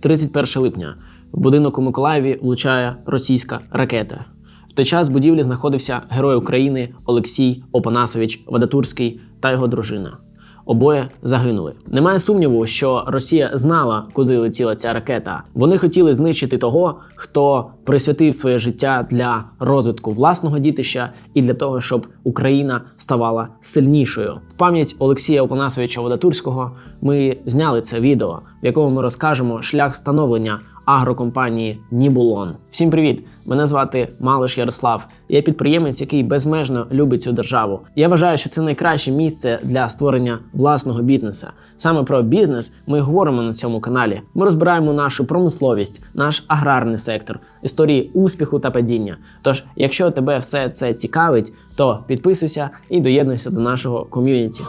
31 липня. В будинок у Миколаєві влучає російська ракета. В той час в будівлі знаходився герой України Олексій Опанасович Вадатурський та його дружина. Обоє загинули. Немає сумніву, що Росія знала, куди летіла ця ракета. Вони хотіли знищити того, хто присвятив своє життя для розвитку власного дітища і для того, щоб Україна ставала сильнішою. Пам'ять Олексія Опанасовича Водатурського ми зняли це відео, в якому ми розкажемо шлях становлення агрокомпанії Нібулон. Всім привіт! Мене звати Малиш Ярослав. Я підприємець, який безмежно любить цю державу. Я вважаю, що це найкраще місце для створення власного бізнесу. Саме про бізнес ми говоримо на цьому каналі. Ми розбираємо нашу промисловість, наш аграрний сектор, історії успіху та падіння. Тож, якщо тебе все це цікавить, то підписуйся і доєднуйся до нашого ком'юніті.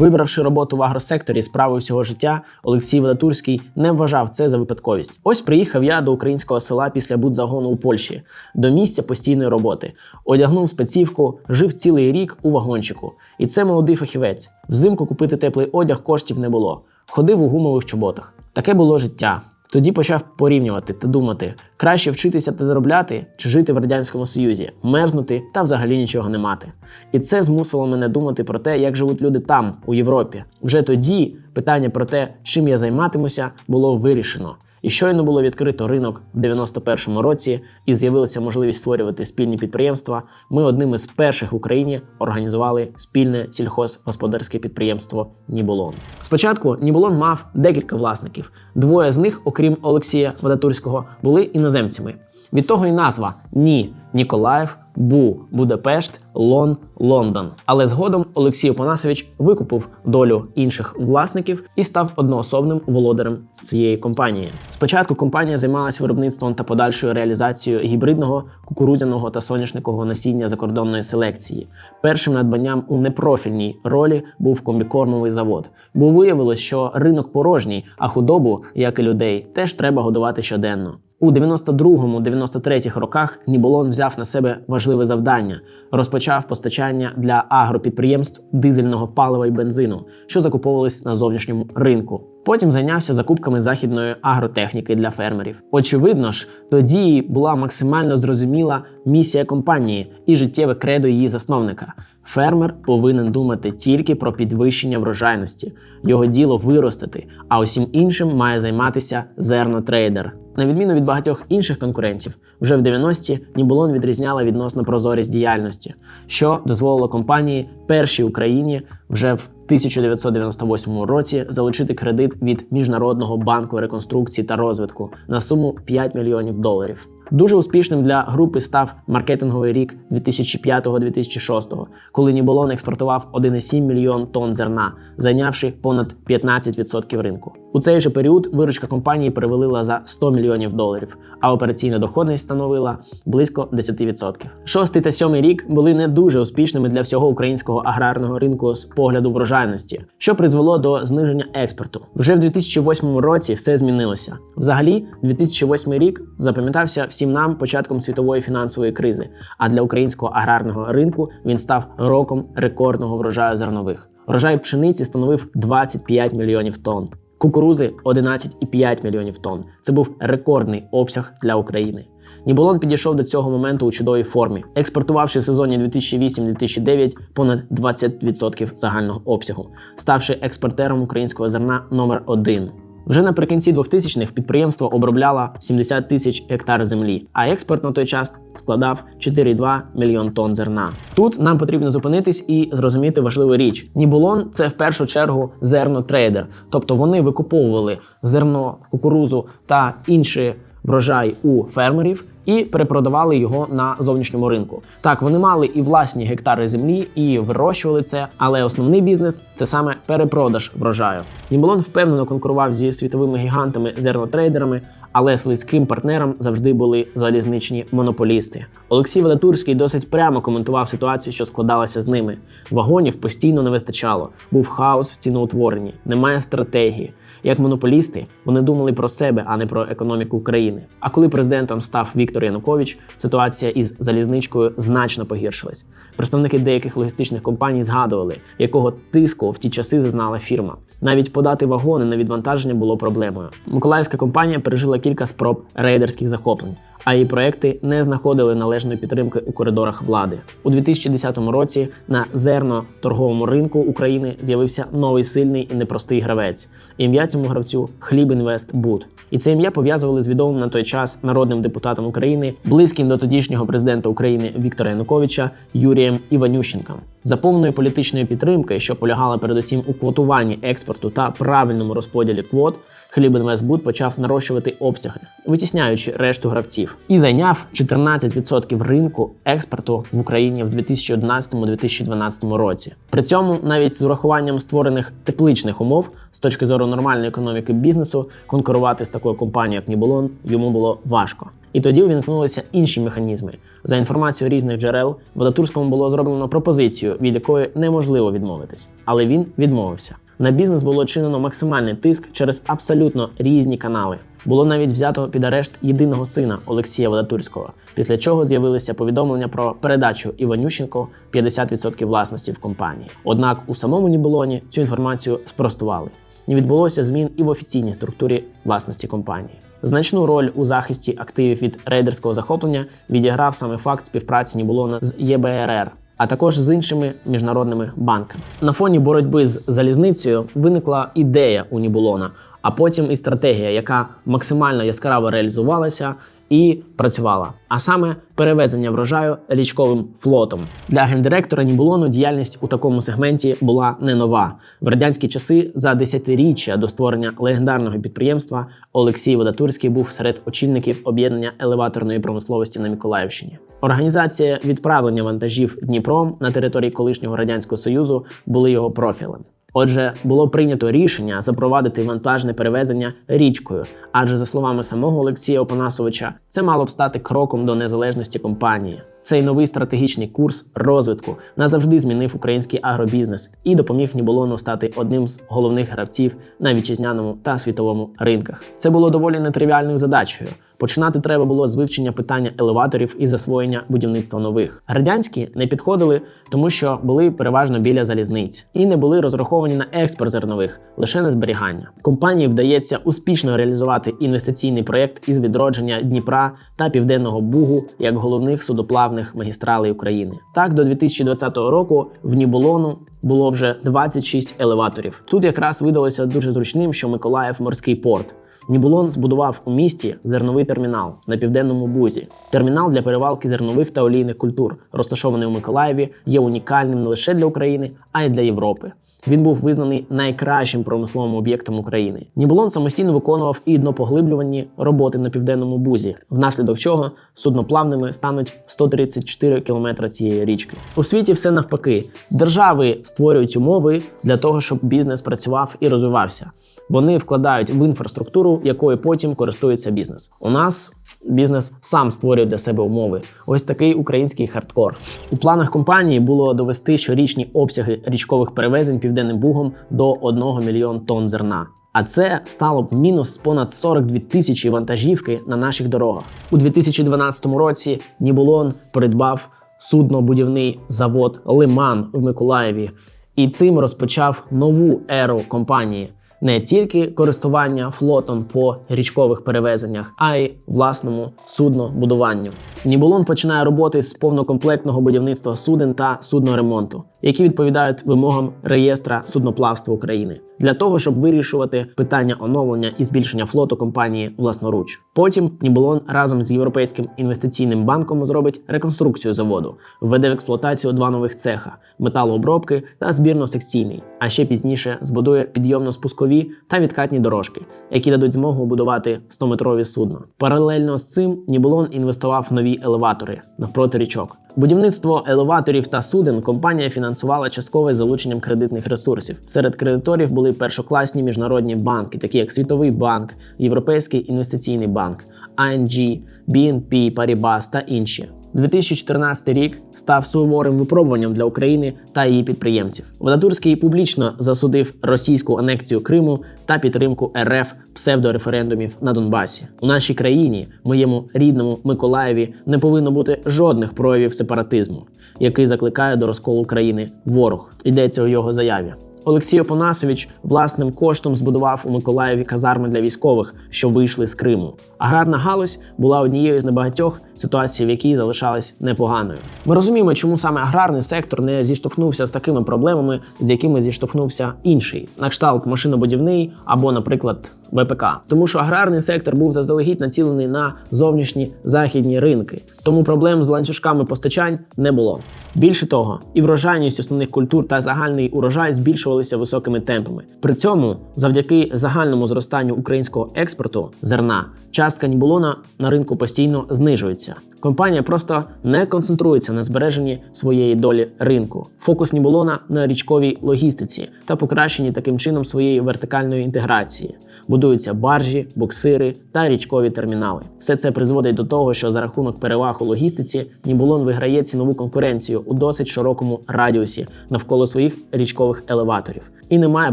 Вибравши роботу в агросекторі справи всього життя, Олексій Водатурський не вважав це за випадковість. Ось приїхав я до українського села після будзагону у Польщі, до місця постійної роботи. Одягнув спецівку, жив цілий рік у вагончику. І це молодий фахівець. Взимку купити теплий одяг коштів не було. Ходив у гумових чоботах. Таке було життя. Тоді почав порівнювати та думати: краще вчитися та заробляти, чи жити в радянському союзі, мерзнути та взагалі нічого не мати. І це змусило мене думати про те, як живуть люди там, у Європі. Вже тоді питання про те, чим я займатимуся, було вирішено. І щойно було відкрито ринок в 91-му році, і з'явилася можливість створювати спільні підприємства. Ми одним із перших в Україні організували спільне сільхозгосподарське підприємство Ніболон. Спочатку Ніболон мав декілька власників. Двоє з них, окрім Олексія Водатурського, були іноземцями. Від того і назва Ні Ніколаїв, Бу Будапешт, Лон Лондон. Але згодом Олексій Опанасович викупив долю інших власників і став одноособним володарем цієї компанії. Спочатку компанія займалася виробництвом та подальшою реалізацією гібридного кукурудзяного та соняшникового насіння закордонної селекції. Першим надбанням у непрофільній ролі був комбікормовий завод, бо виявилось, що ринок порожній, а худобу, як і людей, теж треба годувати щоденно. У 92-93 роках Ніболон взяв на себе важливе завдання, розпочав постачання для агропідприємств дизельного палива і бензину, що закуповувались на зовнішньому ринку. Потім зайнявся закупками західної агротехніки для фермерів. Очевидно ж, тоді була максимально зрозуміла місія компанії і життєве кредо її засновника. Фермер повинен думати тільки про підвищення врожайності, його діло виростити, а усім іншим має займатися зернотрейдер. На відміну від багатьох інших конкурентів, вже в 90-ті Ніболон відрізняла відносно прозорість діяльності, що дозволило компанії першій Україні вже в 1998 році залучити кредит від Міжнародного банку реконструкції та розвитку на суму 5 мільйонів доларів. Дуже успішним для групи став маркетинговий рік 2005-2006, коли Ніболон експортував 1,7 мільйон тонн зерна, зайнявши понад 15% ринку. У цей же період виручка компанії перевалила за 100 мільйонів доларів, а операційна доходність становила близько 10%. Шостий та сьомий рік були не дуже успішними для всього українського аграрного ринку з погляду врожайності, що призвело до зниження експорту. Вже в 2008 році все змінилося. Взагалі, 2008 рік запам'ятався всім нам початком світової фінансової кризи. А для українського аграрного ринку він став роком рекордного врожаю зернових. Врожай пшениці становив 25 мільйонів тонн. Кукурузи 11,5 мільйонів тонн. Це був рекордний обсяг для України. Ніболон підійшов до цього моменту у чудовій формі, експортувавши в сезоні 2008-2009 понад 20% загального обсягу, ставши експортером українського зерна номер 1 вже наприкінці 2000-х підприємство обробляло 70 тисяч гектар землі, а експорт на той час складав 4,2 мільйон тонн зерна. Тут нам потрібно зупинитись і зрозуміти важливу річ: Ніболон це в першу чергу зернотрейдер, тобто вони викуповували зерно, кукурузу та інші врожай у фермерів і перепродавали його на зовнішньому ринку. Так, вони мали і власні гектари землі, і вирощували це, але основний бізнес це саме перепродаж врожаю. Ніболон впевнено конкурував зі світовими гігантами зернотрейдерами, Але слизьким партнером завжди були залізничні монополісти. Олексій Вадатурський досить прямо коментував ситуацію, що складалася з ними. Вагонів постійно не вистачало, був хаос в ціноутворенні, немає стратегії. Як монополісти, вони думали про себе, а не про економіку України. А коли президентом став Віктор Янукович, ситуація із залізничкою значно погіршилась. Представники деяких логістичних компаній згадували, якого тиску в ті часи зазнала фірма. Навіть подати вагони на відвантаження було проблемою. Миколаївська компанія пережила кілька спроб рейдерських захоплень, а її проекти не знаходили належної підтримки у коридорах влади. У 2010 році на зерно-торговому ринку України з'явився новий сильний і непростий гравець. Ім'я цьому гравцю Хлібінвест Буд. І це ім'я пов'язували з відомим на той час народним депутатом України, близьким до тодішнього президента України Віктора Януковича Юрієм Іванющенком. За повною політичної підтримки, що полягала передусім у квотуванні експорту та правильному розподілі квот, Хлібінвестбуд почав нарощувати обсяги, витісняючи решту гравців, і зайняв 14% ринку експорту в Україні в 2011-2012 році. При цьому навіть з урахуванням створених тепличних умов з точки зору нормальної економіки бізнесу конкурувати з такою компанією, як Нібулон, йому було важко. І тоді увімкнулися інші механізми. За інформацією різних джерел, Водотурському було зроблено пропозицію, від якої неможливо відмовитись, але він відмовився. На бізнес було чинено максимальний тиск через абсолютно різні канали. Було навіть взято під арешт єдиного сина Олексія Водотурського, після чого з'явилися повідомлення про передачу Іванющенко 50% власності в компанії. Однак у самому Нібулоні цю інформацію спростували. Не відбулося змін і в офіційній структурі власності компанії. Значну роль у захисті активів від рейдерського захоплення відіграв саме факт співпраці Нібулона з ЄБРР, а також з іншими міжнародними банками. На фоні боротьби з залізницею виникла ідея у Нібулона, а потім і стратегія, яка максимально яскраво реалізувалася і працювала. А саме перевезення врожаю річковим флотом. Для гендиректора Нібулону діяльність у такому сегменті була не нова. В радянські часи за десятиріччя до створення легендарного підприємства Олексій Водатурський був серед очільників об'єднання елеваторної промисловості на Миколаївщині. Організація відправлення вантажів Дніпром на території колишнього радянського союзу були його профілем. Отже, було прийнято рішення запровадити вантажне перевезення річкою, адже за словами самого Олексія Опанасовича, це мало б стати кроком до незалежності компанії. Цей новий стратегічний курс розвитку назавжди змінив український агробізнес і допоміг Ніболону стати одним з головних гравців на вітчизняному та світовому ринках. Це було доволі нетривіальною задачею. Починати треба було з вивчення питання елеваторів і засвоєння будівництва нових. Радянські не підходили, тому що були переважно біля залізниць і не були розраховані на експорт зернових, лише на зберігання. Компанії вдається успішно реалізувати інвестиційний проєкт із відродження Дніпра та Південного Бугу як головних судоплавних магістралей України. Так, до 2020 року в Ніболону було вже 26 елеваторів. Тут якраз видалося дуже зручним, що Миколаїв морський порт. Нібулон збудував у місті зерновий термінал на південному бузі. Термінал для перевалки зернових та олійних культур, розташований у Миколаєві, є унікальним не лише для України, а й для Європи. Він був визнаний найкращим промисловим об'єктом України. Нібулон самостійно виконував і днопоглиблювані роботи на південному бузі, внаслідок чого судноплавними стануть 134 кілометри цієї річки. У світі все навпаки. Держави створюють умови для того, щоб бізнес працював і розвивався. Вони вкладають в інфраструктуру, якою потім користується бізнес. У нас бізнес сам створює для себе умови. Ось такий український хардкор. У планах компанії було довести щорічні обсяги річкових перевезень південним бугом до 1 мільйон тонн зерна. А це стало б мінус понад 42 тисячі вантажівки на наших дорогах. У 2012 році Нібулон придбав суднобудівний завод Лиман в Миколаєві і цим розпочав нову еру компанії не тільки користування флотом по річкових перевезеннях, а й власному суднобудуванню. Нібулон починає роботи з повнокомплектного будівництва суден та судноремонту, які відповідають вимогам реєстра судноплавства України для того, щоб вирішувати питання оновлення і збільшення флоту компанії власноруч. Потім Нібулон разом з європейським інвестиційним банком зробить реконструкцію заводу, введе в експлуатацію два нових цеха металообробки та збірно-секційний. А ще пізніше збудує підйомно-спускові та відкатні дорожки, які дадуть змогу будувати 100-метрові судна. Паралельно з цим Нібулон інвестував в нові елеватори навпроти річок. Будівництво елеваторів та суден компанія фінансувала частково залученням кредитних ресурсів. Серед кредиторів були першокласні міжнародні банки, такі як Світовий банк, Європейський інвестиційний банк, ING, BNP Paribas та інші. 2014 рік став суворим випробуванням для України та її підприємців. Вадатурський публічно засудив російську анексію Криму та підтримку РФ псевдореферендумів на Донбасі. У нашій країні, моєму рідному Миколаєві, не повинно бути жодних проявів сепаратизму, який закликає до розколу країни ворог. Йдеться у його заяві. Олексій Опанасович власним коштом збудував у Миколаєві казарми для військових, що вийшли з Криму. Аграрна галузь була однією з небагатьох ситуацій, в якій залишалась непоганою. Ми розуміємо, чому саме аграрний сектор не зіштовхнувся з такими проблемами, з якими зіштовхнувся інший, на кшталт машинобудівний або, наприклад, ВПК. Тому що аграрний сектор був заздалегідь націлений на зовнішні західні ринки, тому проблем з ланцюжками постачань не було. Більше того, і врожайність основних культур та загальний урожай збільшувалися високими темпами. При цьому, завдяки загальному зростанню українського експорту зерна, частка нібулона на ринку постійно знижується. Компанія просто не концентрується на збереженні своєї долі ринку. Фокус Нібулона на річковій логістиці та покращенні таким чином своєї вертикальної інтеграції. Будуються баржі, буксири та річкові термінали. Все це призводить до того, що за рахунок переваг у логістиці Нібулон виграє цінову конкуренцію у досить широкому радіусі навколо своїх річкових елеваторів і немає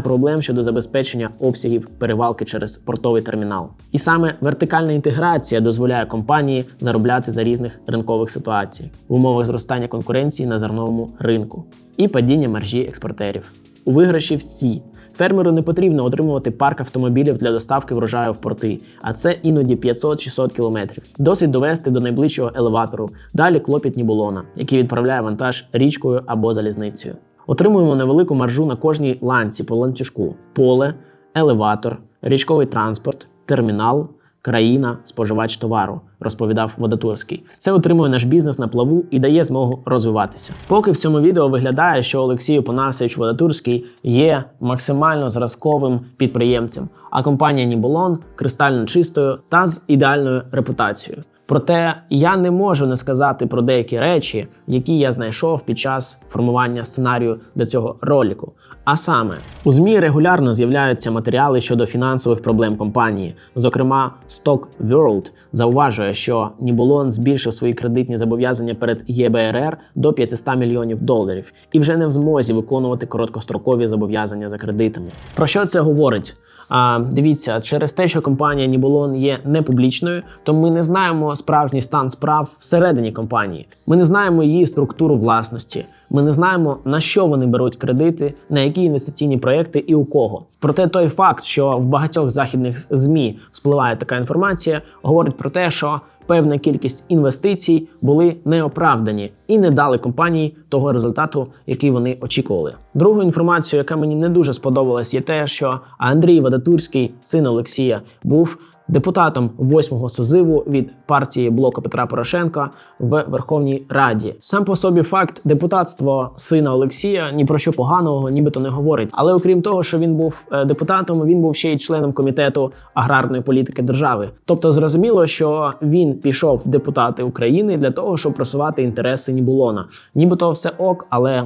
проблем щодо забезпечення обсягів перевалки через портовий термінал. І саме вертикальна інтеграція дозволяє компанії заробляти за різних ринкових ситуацій в умовах зростання конкуренції на зерновому ринку і падіння маржі експортерів. У виграші всі. Фермеру не потрібно отримувати парк автомобілів для доставки врожаю в порти, а це іноді 500-600 кілометрів. Досить довести до найближчого елеватору. Далі клопіт Нібулона, який відправляє вантаж річкою або залізницею. Отримуємо невелику маржу на кожній ланці по ланцюжку: поле, елеватор, річковий транспорт, термінал, країна, споживач товару, розповідав Водотурський. Це утримує наш бізнес на плаву і дає змогу розвиватися. Поки в цьому відео виглядає, що Олексій Панасович Водотурський є максимально зразковим підприємцем, а компанія Ніболон кристально чистою та з ідеальною репутацією. Проте я не можу не сказати про деякі речі, які я знайшов під час формування сценарію для цього ролику. А саме у змі регулярно з'являються матеріали щодо фінансових проблем компанії. Зокрема, Stock World зауважує, що Нібулон збільшив свої кредитні зобов'язання перед ЄБРР до 500 мільйонів доларів і вже не в змозі виконувати короткострокові зобов'язання за кредитами. Про що це говорить? А дивіться, через те, що компанія Нібулон є непублічною, то ми не знаємо справжній стан справ всередині компанії. Ми не знаємо її структуру власності. Ми не знаємо на що вони беруть кредити, на які інвестиційні проекти і у кого. Проте той факт, що в багатьох західних змі спливає така інформація, говорить про те, що певна кількість інвестицій були неоправдані і не дали компанії того результату, який вони очікували. Другою інформацією, яка мені не дуже сподобалась, є те, що Андрій Вадатурський, син Олексія, був депутатом восьмого созиву від партії блоку Петра Порошенка в Верховній Раді. Сам по собі факт депутатства сина Олексія ні про що поганого, нібито не говорить. Але окрім того, що він був е, депутатом, він був ще й членом комітету аграрної політики держави. Тобто, зрозуміло, що він пішов в депутати України для того, щоб просувати інтереси Нібулона. Нібито все ок, але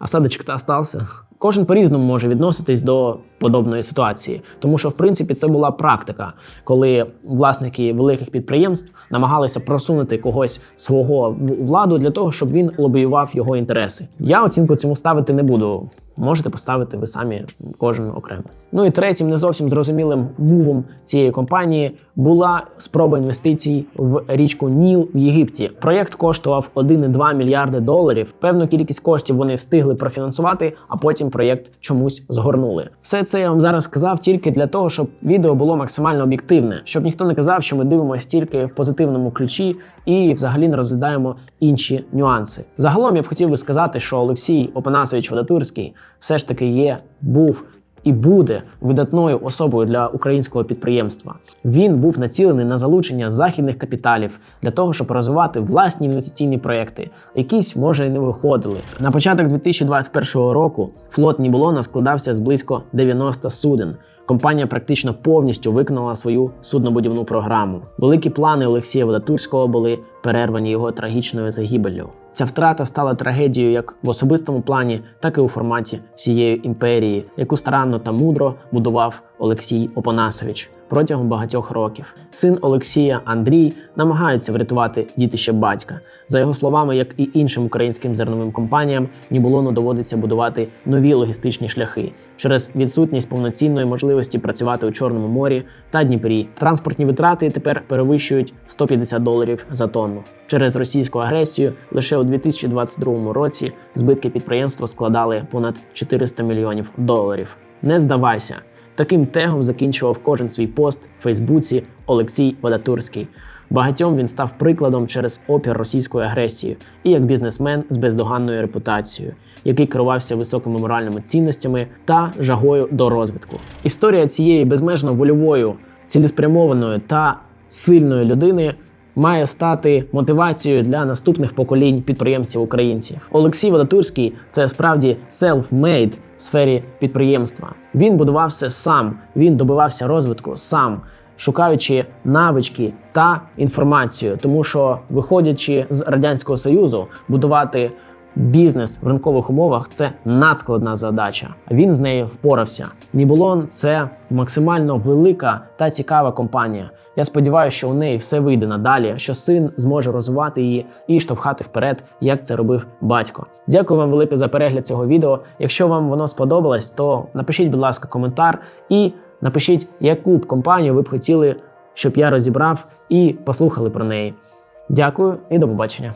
осадочок-то остався. Кожен по-різному може відноситись до подобної ситуації, тому що в принципі це була практика, коли власники великих підприємств намагалися просунути когось свого владу для того, щоб він лобіював його інтереси. Я оцінку цьому ставити не буду. Можете поставити ви самі кожен окремо. Ну і третім, не зовсім зрозумілим мувом цієї компанії була спроба інвестицій в річку Ніл в Єгипті. Проєкт коштував 1,2 мільярди доларів. Певну кількість коштів вони встигли профінансувати, а потім проєкт чомусь згорнули. Все це я вам зараз сказав тільки для того, щоб відео було максимально об'єктивне, щоб ніхто не казав, що ми дивимося тільки в позитивному ключі і взагалі не розглядаємо інші нюанси. Загалом я б хотів би сказати, що Олексій Опанасович Водотурський все ж таки є, був. І буде видатною особою для українського підприємства. Він був націлений на залучення західних капіталів для того, щоб розвивати власні інвестиційні проекти. Якісь може і не виходили. На початок 2021 року флот Нібулона складався з близько 90 суден. Компанія практично повністю виконала свою суднобудівну програму. Великі плани Олексія Водотурського були перервані його трагічною загибеллю. Ця втрата стала трагедією як в особистому плані, так і у форматі всієї імперії, яку старанно та мудро будував Олексій Опанасович протягом багатьох років. Син Олексія Андрій намагається врятувати дітище батька. За його словами, як і іншим українським зерновим компаніям, Нібулону доводиться будувати нові логістичні шляхи через відсутність повноцінної можливості працювати у Чорному морі та Дніпрі. Транспортні витрати тепер перевищують 150 доларів за тонну. Через російську агресію лише у 2022 році збитки підприємства складали понад 400 мільйонів доларів. Не здавайся. Таким тегом закінчував кожен свій пост в Фейсбуці Олексій Вадатурський. Багатьом він став прикладом через опір російської агресії і як бізнесмен з бездоганною репутацією, який керувався високими моральними цінностями та жагою до розвитку. Історія цієї безмежно вольовою, цілеспрямованої та сильної людини має стати мотивацією для наступних поколінь підприємців українців. Олексій Водотурський це справді self-made сфері підприємства. Він будувався сам, він добивався розвитку сам. Шукаючи навички та інформацію, тому що виходячи з радянського союзу, будувати бізнес в ринкових умовах це надскладна задача. Він з нею впорався. Нібулон це максимально велика та цікава компанія. Я сподіваюся, що у неї все вийде надалі, що син зможе розвивати її і штовхати вперед, як це робив батько. Дякую вам велике за перегляд цього відео. Якщо вам воно сподобалось, то напишіть, будь ласка, коментар і напишіть, яку б компанію ви б хотіли, щоб я розібрав і послухали про неї. Дякую і до побачення.